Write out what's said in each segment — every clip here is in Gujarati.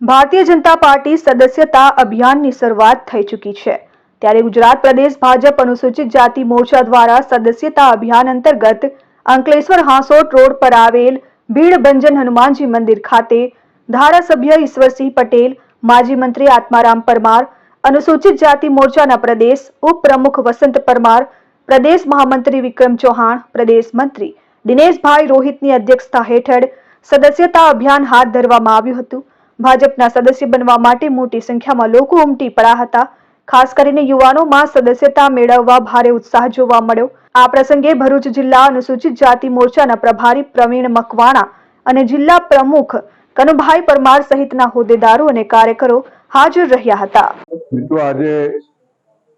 ભારતીય જનતા પાર્ટી સદસ્યતા અભિયાનની શરૂઆત થઈ ચૂકી છે. ત્યારે ગુજરાત પ્રદેશ ભાજપ અનુસૂચિત જાતિ મોરચા દ્વારા સદસ્યતા અભિયાન અંતર્ગત અંકલેશ્વર હાંસોટ રોડ પર આવેલ ભીડ ભંજન હનુમાનજી મંદિર ખાતે ધારાસભ્ય ઈશ્વરસિંહ પટેલ, માજી મંત્રી આત્મારામ પરમાર, અનુસૂચિત જાતિ મોરચાના પ્રદેશ ઉપપ્રમુખ વસંત પરમાર, પ્રદેશ મહામંત્રી વિક્રમ ચૌહાણ, પ્રદેશ મંત્રી દિનેશભાઈ રોહિતની અધ્યક્ષતા હેઠળ સદસ્યતા અભિયાન હાથ ધરવામાં આવ્યું હતું. ભાજપના સદસ્ય બનવા માટે મોટી સંખ્યામાં લોકો ઉમટી પડ્યા હતા. ખાસ કરીને યુવાનોમાં સદસ્યતા મેળવવા ભારે ઉત્સાહ જોવા મળ્યો. આ પ્રસંગે ભરૂચ જિલ્લા અનુસૂચિત જાતિ મોરચાના પ્રભારી પ્રવીણ મકવાણા અને જિલ્લા પ્રમુખ કનુભાઈ પરમાર સહિતના હોદ્દેદારો અને કાર્યકરો હાજર રહ્યા હતા. મિત્રો, આજે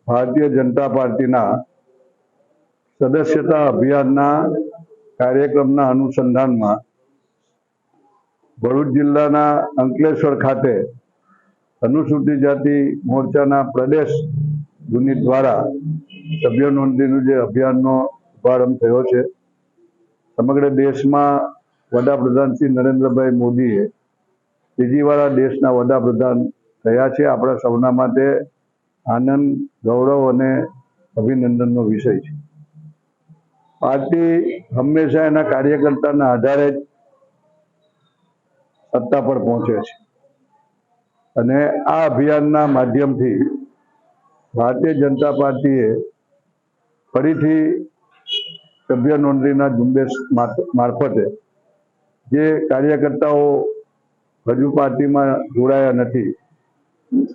ભારતીય જનતા પાર્ટીના સદસ્યતા અભિયાનના કાર્યક્રમના અનુસંધાનમાં ભરૂચ જિલ્લાના અંકલેશ્વર ખાતે અનુસૂચિત જાતિ મોરચાના પ્રદેશ યુનિટ દ્વારા સભ્ય નોંધણીનું જે અભિયાનનો શુભારંભ થયો છે. સમગ્ર દેશમાં વડાપ્રધાન શ્રી નરેન્દ્રભાઈ મોદીએ ત્રીજી દેશના વડાપ્રધાન થયા છે. આપણા સૌના માટે આનંદ, ગૌરવ અને અભિનંદનનો વિષય છે. પાર્ટી હંમેશા એના કાર્યકર્તાના આધારે જ સત્તા પર પહોંચે છે. અને આ અભિયાનના માધ્યમથી ભારતીય જનતા પાર્ટીએ ફરીથી સભ્ય નોંધણીના ઝુંબેશ માર- મારફતે જે કાર્યકર્તાઓ હજુ પાર્ટીમાં જોડાયા નથી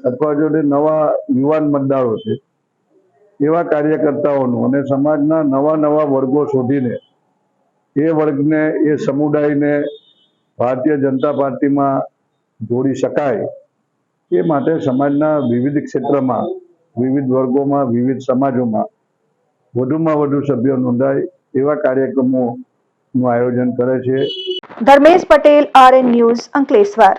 અથવા જો નવા યુવાન મતદારો છે, એવા કાર્યકર્તાઓનું અને સમાજના નવા નવા વર્ગો શોધીને એ વર્ગને, એ સમુદાયને ભારતીય જનતા પાર્ટીમાં જોડી શકાય એ માટે સમાજના વિવિધ ક્ષેત્રમાં, વિવિધ વર્ગોમાં, વિવિધ સમાજોમાં વધુમાં વધુ સભ્યો નોંધાય એવા કાર્યક્રમોનું આયોજન કરે છે. Dharmesh Patel RN news Ankleshwar.